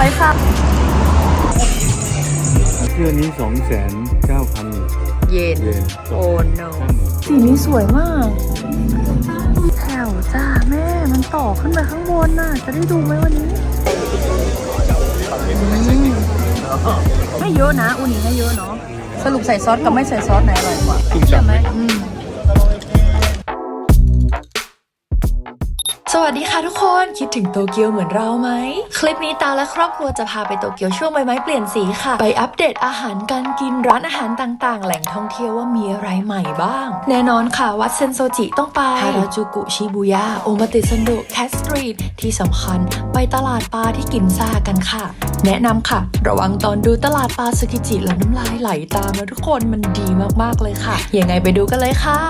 อยค่ะเสื้อนี้สองแสนเก้าพันเย็นเยนโอ้โนสีนี้สวยมากแถวจ้าแม่มันต่อขึ้นไปข้างบนน่ะ จะได้ดูไหมวันนี้อืมไม่เยอะนะอุนิไม่เยอะเนาะสรุปใส่ซอสกับไม่ใส่ซอสไหนอร่อยกว่าขึ้นจับไหม วัสดีค่ะทุกคนคิดถึงโตเกียวเหมือนเราไหม คลิปนี้ตาและครอบครัวจะพาไปโตเกียวช่วงใบไม้เปลี่ยนสีค่ะ ไปอัปเดตอาหารการกินร้านอาหารต่างๆ แหล่งท่องเที่ยวว่ามีอะไรใหม่บ้าง แน่นอนค่ะ วัดเซนโซจิต้องไปฮาราจูกุชิบุย่าโอมาติซันโดแคสตรีทที่สำคัญไปตลาดปลาที่กินซ่ากันค่ะ แนะนำค่ะ ระวังตอนดูตลาดปลาสกิจิแล้วน้ำลายไหลตามแล้วทุกคนมันดีมากๆเลยค่ะยังไงไปดูกันเลยค่ะ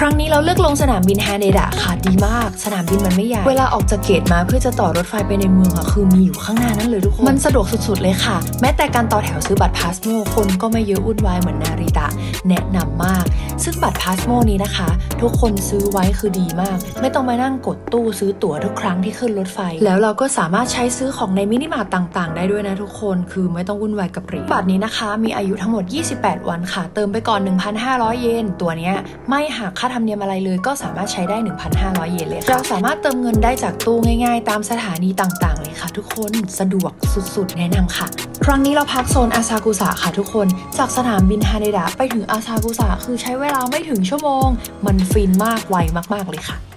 ครั้งนี้เราเลือกลงสนามบินฮาเดดะค่ะดีมาก สนามบินมันไม่ใหญ่เวลาออกจากเกตมาเพื่อจะต่อรถไฟไปในเมืองอะคือมีอยู่ข้างหน้านั้นเลยทุกคน มันสะดวกสุดๆเลยค่ะ แม้แต่การต่อแถวซื้อบัตรพาสโมคนก็ไม่เยอะวุ่นวายเหมือนนาริตะ แนะนำมาก ซึ่งบัตรพาสโมนี้นะคะ ทุกคนซื้อไว้คือดีมาก ไม่ต้องมานั่งกดตู้ซื้อตั๋วทุกครั้งที่ขึ้นรถไฟ แล้วเราก็สามารถใช้ซื้อของในมินิมาร์ตต่างๆ ได้ด้วยนะทุกคนคือไม่ต้องวุ่นวายกับเหรียญบัตรนี้นะคะ มีอายุทั้งหมด 28 วันค่ะ เติมไปก่อน 1,500 เยนตัวเนี้ยไม่หักค่าธรรมเนียมอะไรเลยก็สามารถใช้ได้ 1,500 เยนเลยค่ะเราสามารถเติมเงินได้จากตู้ง่าย ๆ ตามสถานีต่างๆ เลยค่ะ ทุกคนสะดวกสุดๆ แนะนำค่ะ ครั้งนี้เราพักโซนอาซากุสะค่ะทุกคน จากสนามบินฮาเดดะไปถึงอาซากุสะคือใช้เวลาไม่ถึงชั่วโมง มันฟินมากไวมากๆเลยค่ะ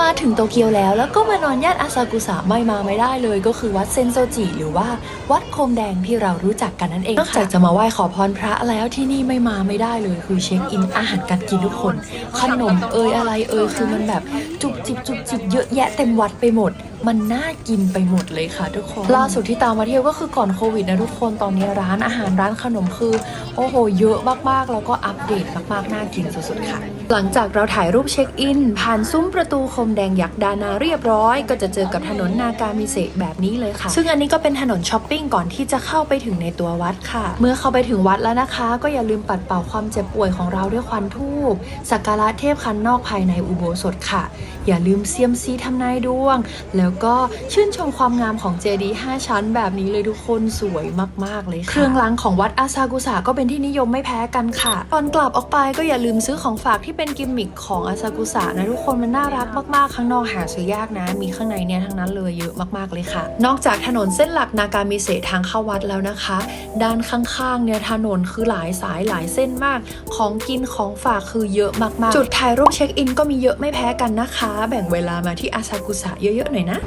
มาถึงโตเกียวแล้วแล้วก็มานอนย่านอาซากุสะไม่มาไม่ได้เลย ก็คือวัดเซนโซจิหรือว่าวัดโคมแดงที่เรารู้จักกันนั่นเองนอกจากจะมาไหว้ขอพรพระแล้วที่นี่ไม่มาไม่ได้เลย คือเช็คอินอาหารการกินทุกคน ขนมเอยอะไรเอยคือมันแบบจุกจิบจุกจิบเยอะแยะเต็มวัดไปหมด มันน่ากินไปหมดเลยค่ะทุกคนล่าสุดที่ตามมาเที่ยวก็คือก่อนโควิดนะทุกคนตอนนี้ร้านอาหารร้านขนมคือ โอ้โห เยอะมากๆ แล้วก็อัปเดตมากๆ น่ากินสุดๆค่ะ หลังจากเราถ่ายรูปเช็คอิน ผ่านซุ้มประตูคมแดงยักษ์ดานาเรียบร้อย ก็จะเจอกับถนนนากามิเซะแบบนี้เลยค่ะ ซึ่งอันนี้ก็เป็นถนนช้อปปิ้งก่อนที่จะเข้าไปถึงในตัววัดค่ะ เมื่อเข้าไปถึงวัดแล้วนะคะ ก็อย่าลืมปัดเป่าความเจ็บป่วยของเราด้วยควันทูบสักการะเทพคันนอกภายในอุโบสถค่ะ อย่าลืมเซียมซีทำนายดวง แล้วก็ชื่นชมความงามของเจดีย์5ชั้นแบบนี้เลยทุกคนสวยมาก ๆ เลยค่ะเครื่องรางของวัดอาซากุสะก็เป็นที่นิยมไม่แพ้กันค่ะก่อนกลับออกไปก็อย่าลืมซื้อของฝากที่เป็นกิมมิคของอาซากุสะนะทุกคนมันน่ารักมากๆ ข้างนอกหาซื้อยากนะ มีข้างในเนี่ยทั้งนั้นเลยเยอะมากๆเลยค่ะ นอกจากถนนเส้นหลักนากามิเซะทางเข้าวัดแล้วนะคะ ด้านข้างๆเนี่ยถนนคือหลายสายหลายเส้นมาก ของกินของฝากคือเยอะมากๆ จุดถ่ายรูปเช็คอินก็มีเยอะไม่แพ้กันนะคะ แบ่งเวลามาที่อาซากุสะเยอะๆหน่อยนะ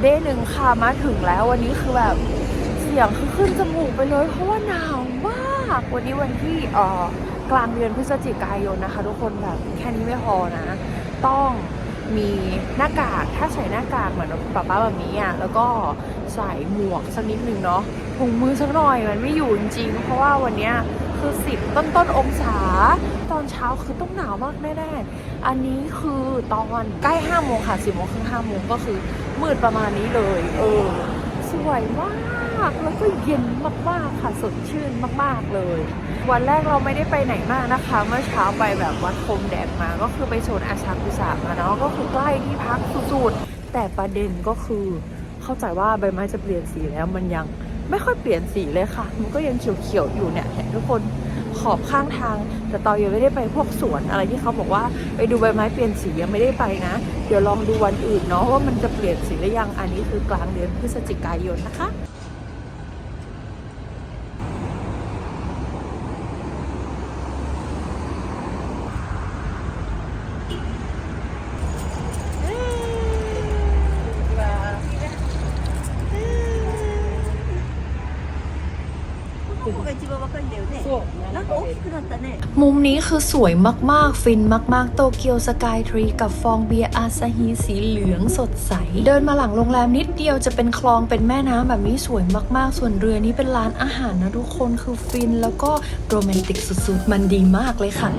เดย์หนึ่งค่ะมาถึงแล้ววันนี้คือแบบเสียงคือขึ้นจมูกไปเลยเพราะว่าหนาวมาก วันนี้วันที่เอ่อกลางเดือนพฤศจิกายนนะคะ ทุกคนแบบแค่นี้ไม่พอนะ ต้อง มีหน้ากากถ้าใส่หน้ากากเหมือนป้าป้าแบบนี้อะแล้วก็ใส่หมวกสักนิดหนึ่งเนาะถุงมือสักหน่อยมันไม่อยู่จริงๆเพราะว่าวันเนี้ยคือสิบต้นต้นองศา ตอนเช้าคือต้องหนาวมากแน่ๆ อันนี้คือตอนใกล้ห้าโมงค่ะสิบโมงครึ่งห้าโมงก็คือมืดประมาณนี้เลย เออ สวยมาก แล้วก็เย็นมากๆค่ะสดชื่นมากๆเลย วันแรกเราไม่ได้ไปไหนมากนะคะ เมื่อเช้าไปแบบวัดคมแดงมาก็คือไปโซนอาชากุสะมาเนาะก็คือใกล้ที่พักสุดๆแต่ประเด็นก็คือเข้าใจว่าใบไม้จะเปลี่ยนสีแล้วมันยังไม่ค่อยเปลี่ยนสีเลยค่ะ มันก็ยังเขียวๆอยู่เนี่ยเห็นทุกคนขอบข้างทาง แต่ตอนยังไม่ได้ไปพวกสวนอะไรที่เขาบอกว่าไปดูใบไม้เปลี่ยนสียังไม่ได้ไปนะ เดี๋ยวลองดูวันอื่นเนาะว่ามันจะเปลี่ยนสีหรือยังอันนี้คือกลางเดือนพฤศจิกายนนะคะ มุมนี้คือสวยมากๆ ฟินมากๆ โตเกียวสกายทรีกับฟองเบียร์อาซาฮีสีเหลืองสดใส เดินมาหลังโรงแรมนิดเดียวจะเป็นคลองเป็นแม่น้ำแบบนี้สวยมากๆ ส่วนเรือนี้เป็นร้านอาหารนะทุกคนคือฟินแล้วก็โรแมนติกสุดๆ มันดีมากเลยค่ะ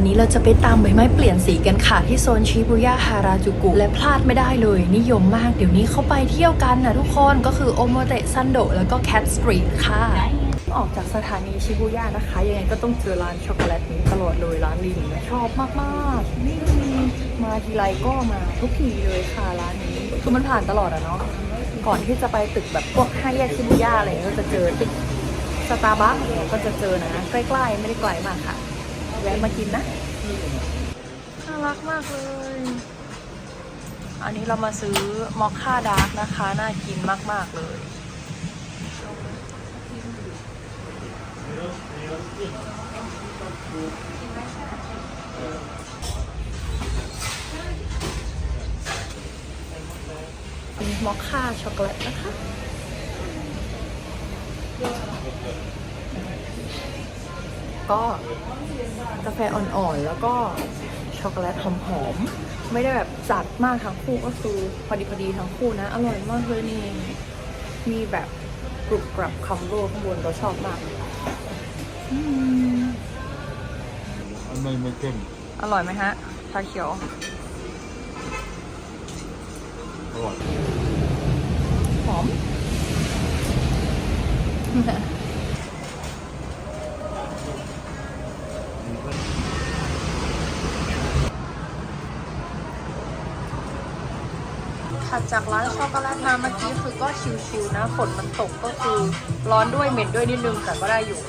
วันนี้เราจะไปตามใบไม้เปลี่ยนสีกันค่ะ ที่โซนชิบุย่าฮาราจูกุ และพลาดไม่ได้เลย นิยมมากเดี๋ยวนี้เขาไปเที่ยวกันนะทุกคนก็คือโอโมเตะซันโดแล้วก็แคทสตรีทค่ะออกจากสถานีชิบูย่านะคะ ยังไงก็ต้องเจอร้านช็อกโกแลตนี้ตลอดเลยร้านลินชอบมากๆนี่มาทีไรก็มาทุกทีเลยค่ะร้านนี้คือมันผ่านตลอดอะเนาะก่อนที่จะไปตึกแบบพวกห้าแยกชิบูย่าอะไรก็จะเจอตึกสตาร์บัคก็จะเจอนะ ใกล้ๆ ไม่ได้ไกลมากค่ะ แวะมากินนะน่ารักมากเลย อันนี้เรามาซื้อมอคค่าดาร์กนะคะ น่ากินมาก ๆ เลยเป็นมอคค่าช็อกโกแลตนะคะ ก็กาแฟอ่อนๆ แล้วก็ช็อกโกแลตหอมๆ ไม่ได้แบบจัดมากทั้งคู่ก็คือพอดีพอดีทั้งคู่นะ อร่อยมากเลยนี่ มีแบบกรุบกรับคัมโบข้างบนเราชอบมากอืมอันไม่ไม่เข้มอร่อยไหมฮะ ชาเขียว อร่อย หอม จากร้านช็อกโกแลตมาเมื่อกี้คือก็ชิวๆนะฝนมันตกก็คือร้อนด้วยเหม็นด้วยนิดนึงแต่ก็ได้อยู่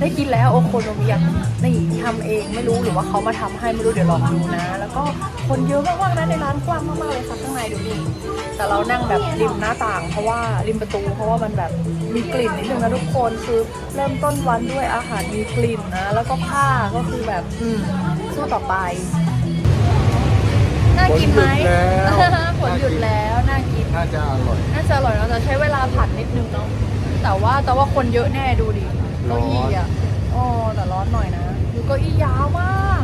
ได้กินแล้วโอโคโนมิยะนี่ทำเองไม่รู้หรือว่าเขามาทำให้ไม่รู้เดี๋ยวลองดูนะ แล้วก็คนเยอะมากๆนะในร้านกว้างมากๆเลยค่ะข้างในดูดิแต่เรานั่งแบบริมหน้าต่าง เพราะว่าริมประตู เพราะว่ามันแบบมีกลิ่นนิดนึงนะทุกคนคือเริ่มต้นวันด้วยอาหารมีกลิ่นนะ แล้วก็ผ้าก็คือแบบอืมสู้ต่อไป น่ากินไหมฝนหยุดแล้วน่ากิน น่าจะอร่อย น่าจะอร่อยเนาะแต่ใช้เวลาผัดนิดนึงเนาะแต่ว่าแต่ว่าคนเยอะแน่ดูดิเก้าอี้อะอ๋อแต่ร้อนหน่อยนะดูเก้าอี้ยาวมาก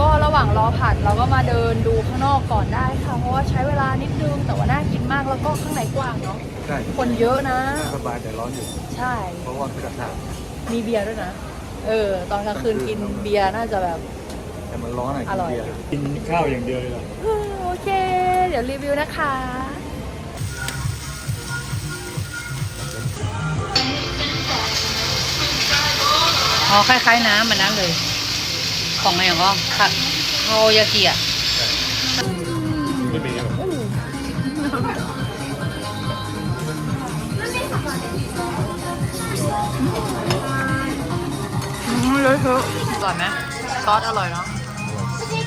ก็ระหว่างรอผัดเราก็มาเดินดูข้างนอกก่อนได้ค่ะเพราะว่าใช้เวลานิดนึงแต่ว่าน่ากินมากแล้วก็ข้างในกว้างเนาะใช่คนเยอะนะสบายแต่ร้อนอยู่ ใช่ เพราะว่าเป็นอากาศมีเบียร์ด้วยนะ เออ ตอนกลางคืนกินเบียร์น่าจะแบบ แต่มันร้อนอะอร่อยกินข้าวอย่างเดียวเลยเหรอโอเค เดี๋ยวรีวิวนะคะอ๋อคล้ายๆน้ำมันนั้นเลย ของอะไรอย่างก็ค่ะโอยากิอะไม่มีหรอกอืมเลยเถอะอร่อยไหมซอสอร่อยเนาะ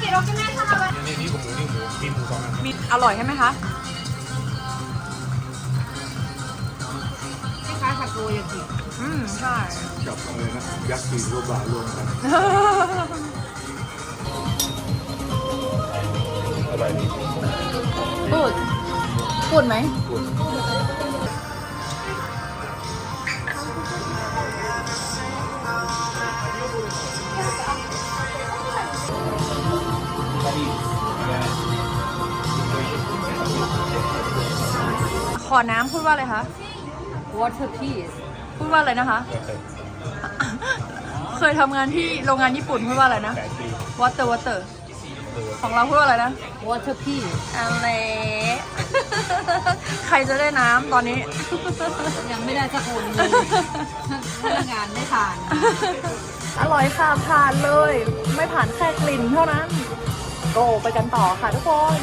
นี่นี่หมูนี่หมูมีหมูสองอันมีอร่อยใช่ไหมคะคล้ายๆผัดโรยากิอืมใช่ จับอะไรนะยักษ์กีโรบารวมกันอร่อยดีพูดพูดไหม อน้ำพูดว่าอะไรคะ water peas พูดว่าอะไรนะคะ เคยทำงานที่โรงงานญี่ปุ่นพูดว่าอะไรนะแปดปี water water ของเราพูดว่าอะไรนะ water peas อะไร ใครจะได้น้ำตอนนี้ ยังไม่ได้สักคนเลยพนักงานไม่ผ่าน อร่อยค่ะผ่านเลย ไม่ผ่านแค่กลิ่นเท่านั้น โกไปกันต่อค่ะทุกคน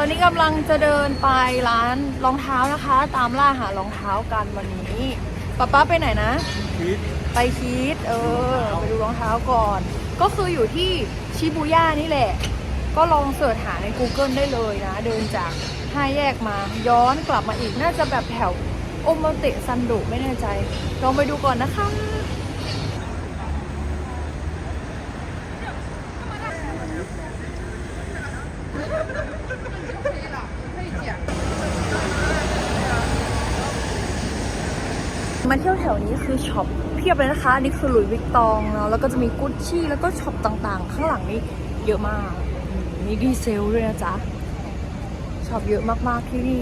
ตอนนี้กำลังจะเดินไปร้านรองเท้านะคะ ตามล่าหารองเท้ากันวันนี้ป๊าป๊าไปไหนนะพีทไปคิดเออไปดูรองเท้าก่อน ก็คืออยู่ที่ชิบูย่านี่แหละ ก็ลองเสิร์ชหาใน Google ได้เลยนะ เดินจากห้าแยกมา ย้อนกลับมาอีกน่าจะแบบแถวโอโมเตะซันโดไม่แน่ใจ ลองไปดูก่อนนะคะ มาเที่ย วแถวนี้คือช็อปเพียบเลยนะคะอันนี้คือหลุยส์วิกตองเนาะแล้วก็จะมีกุชชี่แล้วก็ช็อปต่างๆ ข้างหลังนี่เยอะมากมมีดีเซลด้วยนะจ๊ะช็อปเยอะมากๆที่นี่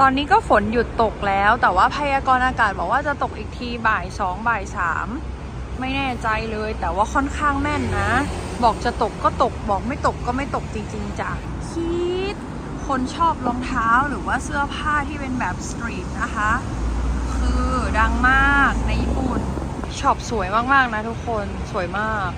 ตอนนี้ก็ฝนหยุดตกแล้ว แต่ว่าพยากรณ์อากาศบอกว่าจะตกอีกทีบ่ายสองบ่ายสาม ไม่แน่ใจเลย แต่ว่าค่อนข้างแม่นนะ บอกจะตกก็ตก บอกไม่ตกก็ไม่ตกจริงๆจ้ะคิด คนชอบรองเท้าหรือว่าเสื้อผ้าที่เป็นแบบสตรีทนะคะ คือดังมากในญี่ปุ่นช็อปสวยมากๆนะทุกคนสวยมาก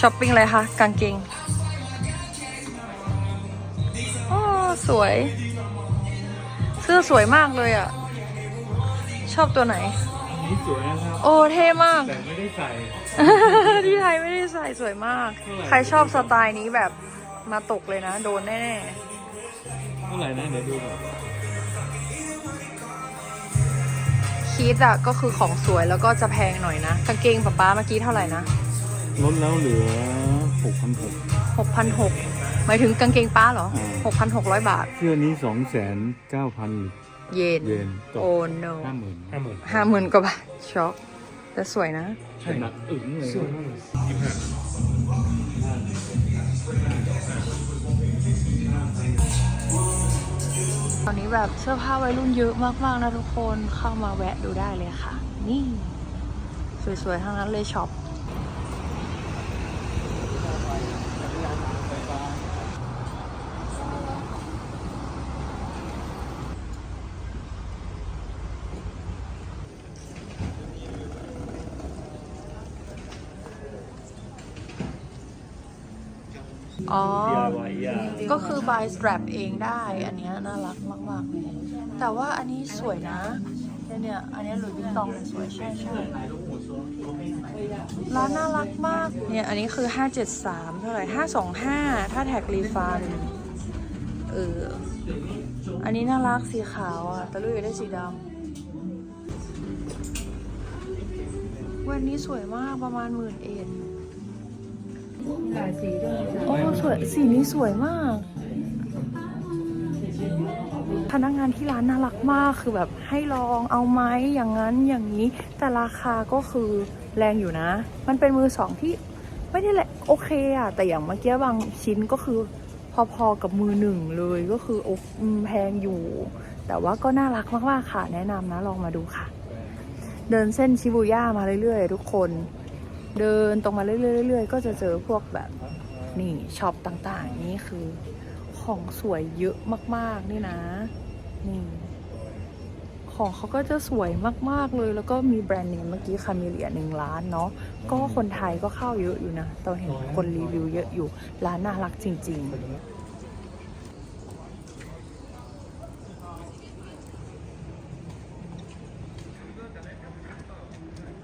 ช้อปปิ้งอะไรคะ กางเกงโอ้สวย เสื้อสวยมากเลยอะ่ะ ชอบตัวไหน นี่สวยนะครับ โอ้ เท่มาก แต่ไม่ได้ใส่ ที่ไทยไม่ได้ใส่สวยมาก ใครชอบสไตล์นี้แบบมาตกเลยนะ โดนแน่เท่าไหร่นะ เดี๋ยวดูก่อนๆคีดอะก็คือของสวยแล้วก็จะแพงหน่อยนะกางเกงป๊าป๊าเมื่อกี้เท่าไหร่นะ ลดแล้วเหลือหกพันหก6,600หมายถึงกางเกงป้าเหรออืม6,600บาท เสื้อนี้สองแสนเก้าพันเยน เยนตกโอ้ no ห้าหมื่นห้าหมื่นห้าหมื่นกว่าบาท ช็อก แต่สวยนะ ใช่หนักอึ๋งเลยตอนนี้แบบเสื้อผ้าวัยรุ่นเยอะมาก ๆ นะทุกคนเข้ามาแวะดูได้เลยค่ะ นี่ สวย ๆ ทั้งนั้นเลยช็อป อ๋อก็คือ buy strap เองได้ อันเนี้ยน่ารักมากๆเลยแต่ว่าอันนี้สวยนะเนี่ยเนี่ยอันเนี้หลุยส์วิตตองเนี่ยสวยใช่ใช่ร้านน่ารักมาก เนี่ย อันนี้คือ 573 เท่าไหร่ 525 ถ้าแท็กรีฟัน เออ อันนี้น่ารักสีขาวอะ แต่ลุยอยากได้สีดำวันนี้สวยมากประมาณหมื่นเอ็น โอ้สวยสีนี้สวยมาก พนักงานที่ร้านน่ารักมากคือแบบให้ลองเอาไหมอย่างนั้นอย่างนี้ แต่ราคาก็คือแรงอยู่นะ มันเป็นมือสองที่ไม่ได้แหละโอเคอะแต่อย่างเมื่อกี้บางชิ้นก็คือพอๆกับมือหนึ่งเลยก็คือโออืมแพงอยู่ แต่ว่าก็น่ารักมากๆค่ะ แนะนำนะลองมาดูค่ะ เดินเส้นชิบูย่ามาเรื่อยๆ ทุกคน เดินตรงมาเรื่อยๆๆก็จะเจอพวกแบบนี่ช็อปต่างๆ นี่คือของสวยเยอะมากๆนี่นะ นี่ ของเขาก็จะสวยมากๆเลย แล้วก็มีแบรนด์เนมเมื่อกี้คาเมเลียหนึ่งล้านเนาะก็คนไทยก็เข้าเยอะอยู่นะเราเห็นคนรีวิวเยอะอยู่ร้านน่ารักจริง ๆ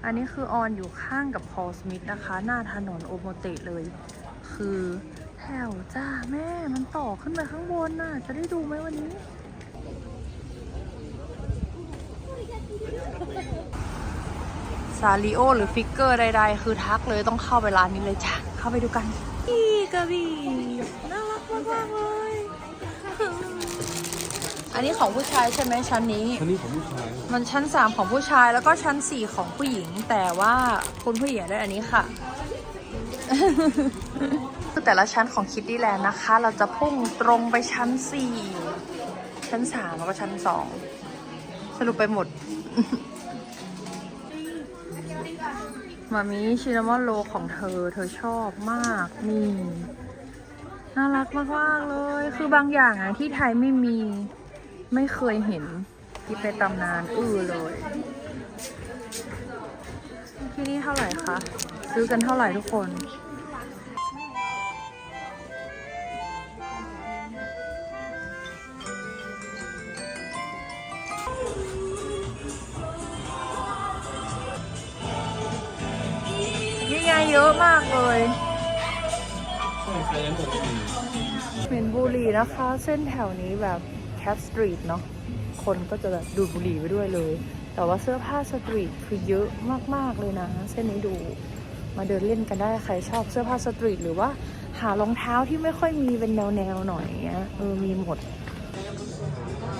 อันนี้คือออนอยู่ข้างกับพอลสมิธนะคะ หน้าถนนโอโมเตะเลย คือแถวจ้าแม่มันต่อขึ้นไปข้างบนน่ะ จะได้ดูไหมวันนี้ ซาริโอหรือฟิกเกอร์ใดๆ คือทักเลยต้องเข้าไปร้านนี้เลยจ้ะ เข้าไปดูกันอีกระบี่น่ารักมากๆเลย อันนี้ของผู้ชายใช่ไหมชั้นนี้ อันนี้ของผู้ชายมันชั้น3ของผู้ชายแล้วก็ชั้น4ของผู้หญิง แต่ว่าคุณผู้หญิงได้อันนี้ค่ะ คือแต่ละชั้นของคิดดี้แลนด์นะคะ เราจะพุ่งตรงไปชั้น4ชั้น3แล้วก็ชั้น2สรุปไปหมด มามีชินามอนโลของเธอ เธอชอบมากนี่น่ารักมากๆเลย คือบางอย่างอะที่ไทยไม่มี ไม่เคยเห็นที่เป็นตำนานอื้อเลย ที่นี่เท่าไหร่คะ ซื้อกันเท่าไหร่ทุกคนนี่ไงเยอะมากเลยเป็นบุรีนะคะ เส้นแถวนี้แบบ แคสตรีทเนาะคนก็จะแบบดูดบุหรี่ไปด้วยเลย แต่ว่าเสื้อผ้าสตรีทคือเยอะมากๆเลยนะ เส้นนี้ดูมาเดินเล่นกันได้ใครชอบเสื้อผ้าสตรีทหรือว่าหารองเท้าที่ไม่ค่อยมีเป็นแนวๆหน่อยเงี้ยเออมีหมด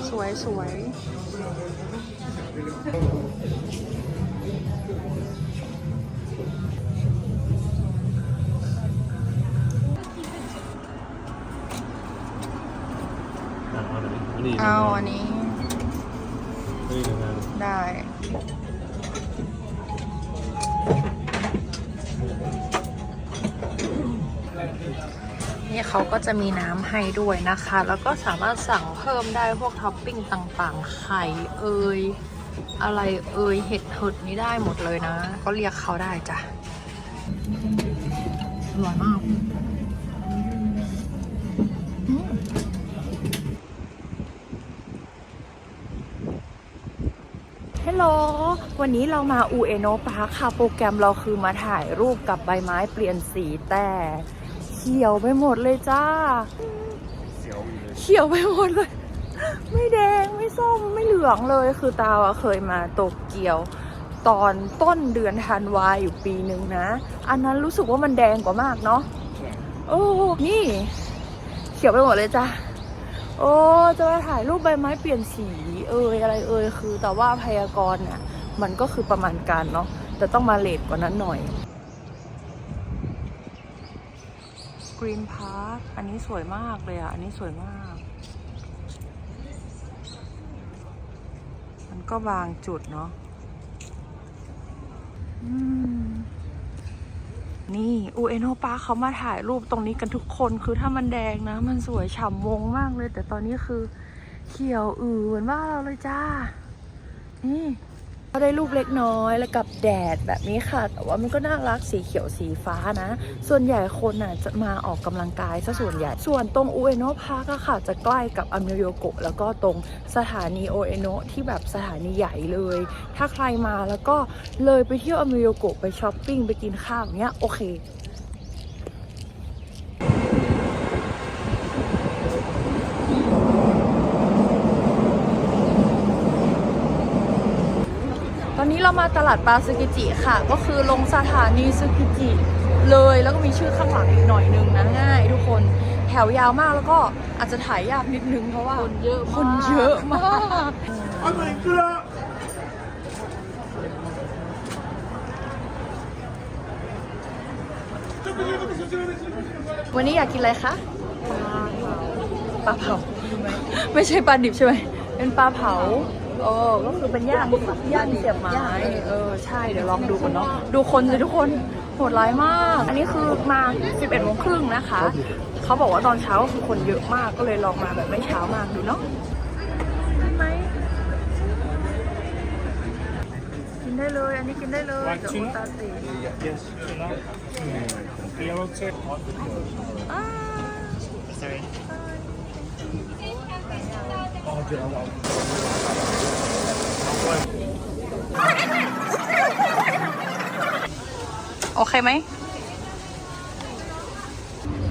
สวยสวย เอาอันนี้ได้ นี่เขาก็จะมีน้ำให้ด้วยนะคะ แล้วก็สามารถสั่งเพิ่มได้พวกท็อปปิ้งต่างๆ ไข่เอยอะไรเอยเห็ดเหิดนี่ได้หมดเลยนะ ก็เรียกเขาได้จ้ะอร่อยมาก วันนี้เรามาอูเอโนปาร์คค่ะ โปรแกรมเราคือมาถ่ายรูปกับใบไม้เปลี่ยนสีแต่เขียวไปหมดเลยจ้าเขียวไปหมดเลย ไม่แดงไม่ส้มไม่เหลืองเลย คือตาวอะเคยมาโตเกียว ตอนต้นเดือนธันวาอยู่ปีหนึ่งนะ อันนั้นรู้สึกว่ามันแดงกว่ามากเนาะโอ้นี่ เขียวไปหมดเลยจ้าโอ้จะมาถ่ายรูปใบไม้เปลี่ยนสี เอ่ยอะไรเอ่ยคือ แต่ว่าพยากรณ์น่ะ มันก็คือประมาณการเนาะแต่ต้องมาเลทกว่านั้นหน่อย Green Park อันนี้สวยมากเลยอะ อันนี้สวยมาก มันก็บางจุดเนาะนี่อูเอโนปาเขามาถ่ายรูปตรงนี้กันทุกคนคือถ้ามันแดงนะ มันสวยฉ่ำวงมากเลย แต่ตอนนี้คือเขียวอือเหมือนบ้าเราเลยจ้า นี่ ก็ได้รูปเล็กน้อยแล้วกับแดดแบบนี้ค่ะ แต่ว่ามันก็น่ารักสีเขียวสีฟ้านะ ส่วนใหญ่คนน่ะจะมาออกกำลังกายซะส่วนใหญ่ ส่วนตรงอุเอโนะพาร์คอะค่ะ จะใกล้กับอเมริโยโกะแล้วก็ตรงสถานีโอเอโนะที่แบบสถานีใหญ่เลย ถ้าใครมาแล้วก็เลยไปเที่ยวอเมริโยโกะไปช้อปปิ้งไปกินข้าวอย่างเงี้ยโอเค ตอนนี้เรา มาตลาดปลาซึกิจิค่ะ ก็คือลงสถานีซึกิจิเลยแล้วก็มีชื่อข้างหลังอีกหน่อยนึงนะง่าย ทุกคนแถวยาวมากแล้วก็อาจจะถ่ายยากนิดนึงเพราะว่าคนเยอะคนเยอะมากวันนี้อยากกินอะไรคะปลาเผาไม่ใช่ปลาดิบใช่ไหมเป็นปลาเผา เออ ก็คือเป็นย่างย่างเสียบไม้ เออ ใช่ เดี๋ยวลองดูกันเนาะ ดูคนสิทุกคน โหดร้ายมาก อันนี้คือมา 11โมงครึ่งนะคะ เขาบอกว่าตอนเช้าคือคนเยอะมาก ก็เลยลองมาแบบไม่เช้ามากดูเนาะกินไหมกินได้เลย อันนี้กินได้เลยเดี๋ยวโอตาติอ่าโเคไหม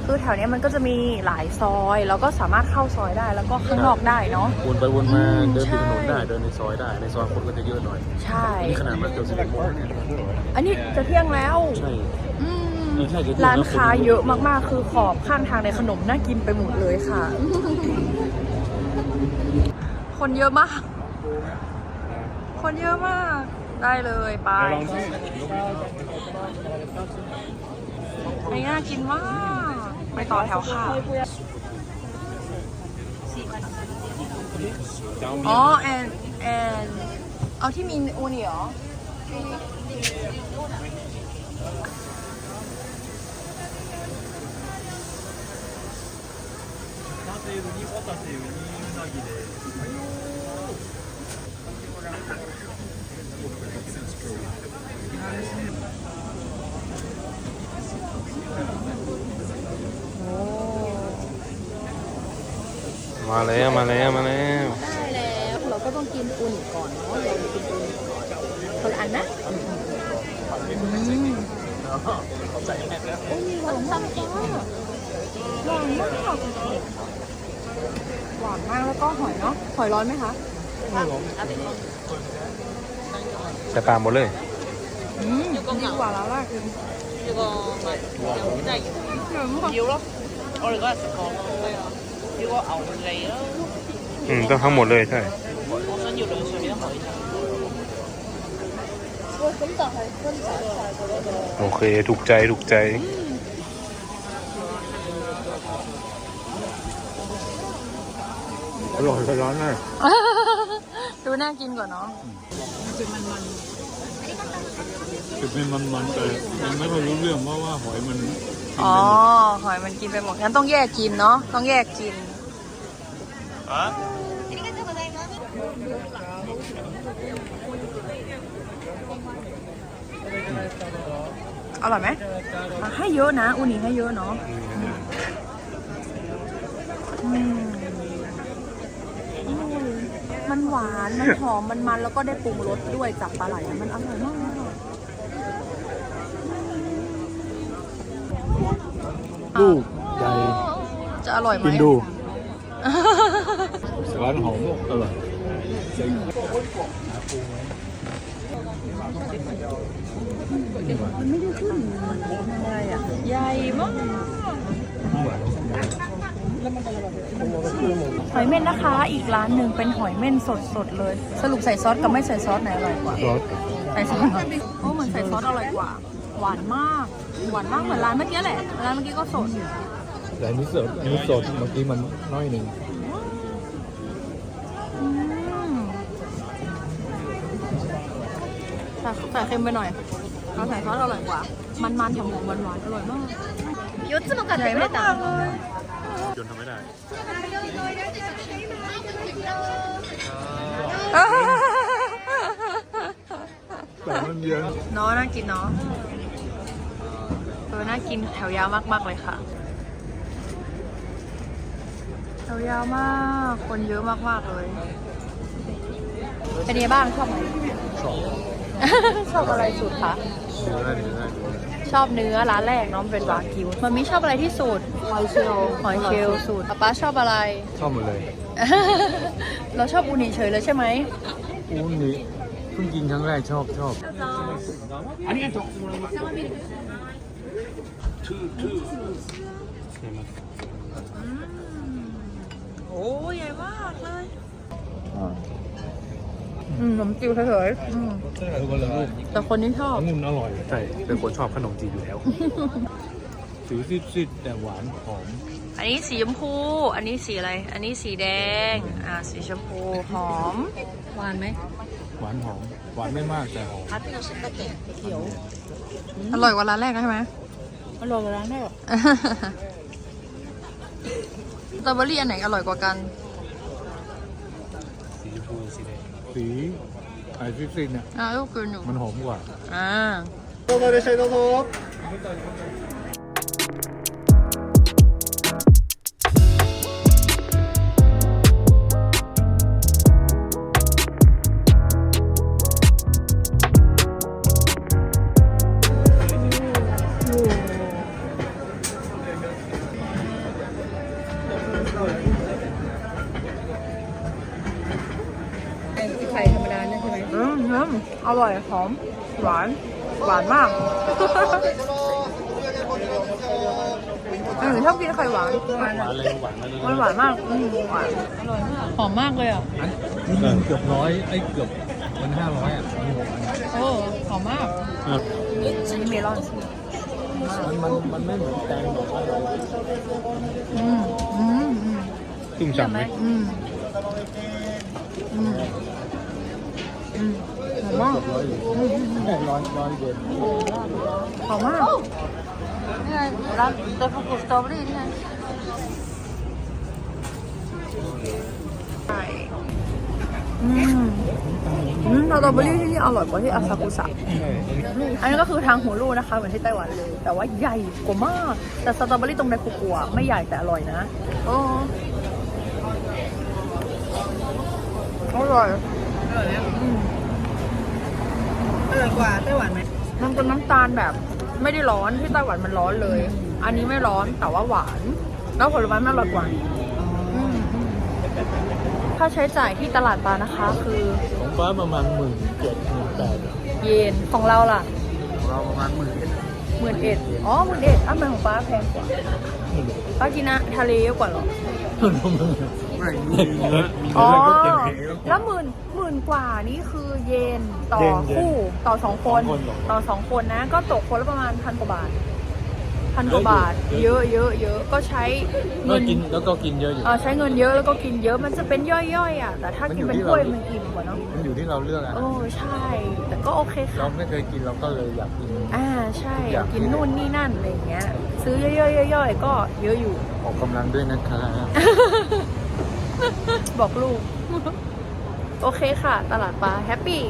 คือแถวเนี้ยมันก็จะมีหลายซอย แล้วก็สามารถเข้าซอยได้แล้วก็ข้างนอกได้เนาะ วนไปวนมาอืมเดินใช่ปิดถนนได้เดินในซอยได้ ในซอยคนก็จะเยอะหน่อย ใช่ นี่ขนาดมาเกือบสิบเอ็ดโมงเนี่ยอันนี้จะเที่ยงแล้ว ใช่อืมเออใช่จะเที่ยงร้านแล้วค้าคนเยอะเยอะมากๆ คือขอบข้างทางในขนมน่ากินไปหมดเลยค่ะ คนเยอะมาก คนเยอะมาก ได้เลยไปอันนี้น่ากินมากไปต่อแถวค่ะ อ๋อแอนแอนเอาที่มีอูนี่เหรออ มาแล้วมาแล้วมาแล้วได้แล้วเราก็ต้องกินอุ่นก่อนเนาะเรากินอุ่นก่อนคนละอันนะอืมโอ้ยหวานมากจ้าหวานมากหวานมากแล้วก็หอยเนาะหอยร้อนไหมคะใส่ปลาหมดเลยอืมดีกว่าแล้วล่ะคือ อืมต้องทั้งหมดเลยใช่โอเคถูกใจถูกใจ อร่อยก็ร้อนเลยดูน่ากินกว่าเนาะคือเป็นมันๆแต่ยังไม่ค่อยรู้เรื่องเพราะว่าหอยมันอ๋อหอยมันกินไปหมดงั้นต้องแยกกินเนาะ ต้องแยกกิน อร่อยไหมอะให้เยอะนะอูนิให้เยอะเนาะอืมมันหวาน มันหอม มันมันแล้วก็ได้ปรุงรสด้วยจากปลาไหลอะมันอร่อยมากเลยอะลูกใหญ่จะอร่อยไหมกินดู หวานหอมอร่อยอะไรอะ ใหญ่มากหอยเม่นนะคะ อีกร้านหนึ่งเป็นหอยเม่นสดๆเลย สรุปใส่ซอสกับไม่ใส่ซอสไหนอร่อยกว่าซอสใส่ซอสโอ้เหมือนใส่ซอสอร่อยกว่า หวานมาก หวานมากเหมือนร้านเมื่อกี้แหละ ร้านเมื่อกี้ก็สด แต่อันนี้สดอันนี้สดเมื่อกี้มันน้อยหนึ่งอืมใส่ใส่เค็มไปหน่อยเราใส่ซอสอร่อยกว่า มันๆหอมๆหวานๆอร่อยมากใหญ่มากเลยจนทำไม่ได้แต่มันเยอะ เนาะน่ากินเนาะเออน่ากินแถวยาวมากๆเลยค่ะแถ วยาวมาก คนเยอะมากๆเลย เป็นยังไงบ้างชอบไหมชอบ ชอบอะไรสุดคะเนื้อเนื้อชอบเนื้อร้านแรกเนาะมันเป็นวากิวมันมีชอบอะไรที่สุดหอยเชลล์หอยเชลล์สูตรป๊าป๊าชอบอะไร ชอบหมดเลย เราชอบอูนิเฉยเลยใช่ไหมอู้นี่เพิ่งกินครั้งแรกชอบชอบโอ้ใหญ่มากเลยอืมขนมจิ๋วเฉยๆอืมแต่คนนี้ชอบ องุ่นอร่อยใช่เป็นคนชอบขนมจีนอยู่แล้วสีซีดๆแต่หวานหอม อันนี้สีชมพู อันนี้สีอะไร อันนี้สีแดง อ่า สีชมพูหอม หวานไหม หวานหอม หวานไม่มากแต่หอม อร่อยกว่าร้านแรกใช่ไหม อร่อยกว่าร้านแม่หรอ สตรอเบอรี่อันไหนอร่อยกว่ากัน สีชมพูสีแดงสีไอ้ซีดๆเนี่ยอ่าลูกกินอยู่มันหอมกว่าอ่าไข่ มอืมอร่อยหอม หวาน หวานมากอืมชอบกินไข่หวานหวานเลยหวานเลยมันหวานมากอืมหวานหอมมากเลยอะนี่มันเกือบร้อยไอ้เกือบมันห้าร้อยอะมีหกอันโอ้หอมมากอันนี้เมลอนมันมันมันไม่เหมือนแตงหรอกอืมอืมอืมชุ่มฉ่ำไหมอืมอืมอืมหอ มมากร้อยอยู่แค่ร้อยร้อยเดียวหอมมากนี่ไงร้านเตฟูกุสตรอเบอรี่นี่ไงใช่อืมอืมสตรอเบอรี่ที่นี่อร่อยกว่าที่อาซากุสะอันนี้ก็คือทางหูรูนะคะเหมือนที่ไต้หวันเลย แต่ว่าใหญ่กว่ามาก แต่สตรอเบอรี่ตรงในกุกัวไม่ใหญ่แต่อร่อยนะโอ้อร่อยอร่อยไหม อร่อยกว่าไต้หวันไหมมันเป็นน้ำตาลแบบไม่ได้ร้อนที่ไต้หวันมันร้อนเลย อันนี้ไม่ร้อนแต่ว่าหวาน แล้วผลไม้มันอร่อยกว่ามค่าใช้จ่ายที่ตลาดปลานะคะคือของฟ้าประมาณหมื่นเจ็ดหมื่นแปดเยนของเราล่ะของเราประมาณหมื่นเอ็ดหมื่นเอ็ดอ๋อหมื่นเอ็ดอ้าวทำไมของป้าแพงกว่าป้ากินนะทะเลเยอะกว่าเหรอไม่มีเนื้อมีอ๋อเนื้อก็เต็มเพลงแล้วหมื่นหมื่นกว่านี่คือ เยนต่อเยนเยนคู่ต่อสองคนสองคนต่อต่อสองคนนะ ก็ตกคนละประมาณพันกว่าบาทพันกว่าบาท เยเยอะอะเยอะเยอะก็ใช้ก็เงินกินแล้วก็กินเยอะอยู่ เออใช้เงินเยอะแล้วก็กินเยอะมันจะเป็นย่อยๆอะแต่ถ้ามันอกินยู่เป็นที่ถ้วยเรามัมันอิ่มกว่าเนาะมันอยู่ที่เราเลือกอะโอ้ใช่ แต่ก็โอเคเราค่ะไม่เคยกินเราก็เลยอยากกิน อ่าใช่ อยากกิกิน นนู่นนี่นั่นอะไรอย่างเงี้ย ซื้อเยอะๆย่อยๆก็เยอะอยู่ ออกกำลังด้วยนะคะ บอกลูก โอเคค่ะ ตลาดปลาแฮปปี้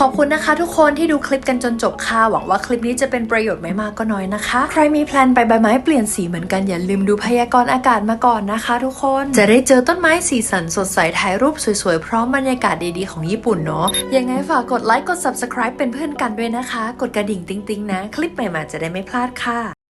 ขอบคุณนะคะทุกคนที่ดูคลิปกันจนจบค่ะ หวังว่าคลิปนี้จะเป็นประโยชน์ไม่มากก็น้อยนะคะ ใครมีแพลนไปใบไม้เปลี่ยนสีเหมือนกันอย่าลืมดูพยากรณ์อากาศมาก่อนนะคะทุกคน จะได้เจอต้นไม้สีสันสดใสถ่ายรูปสวยๆ พร้อมบรรยากาศดีๆของญี่ปุ่นเนาะยังไงฝากกดไลค์กด subscribe เป็นเพื่อนกันด้วยนะคะ กดกระดิ่งติ๊งๆนะ คลิปใหม่ๆจะได้ไม่พลาดค่ะ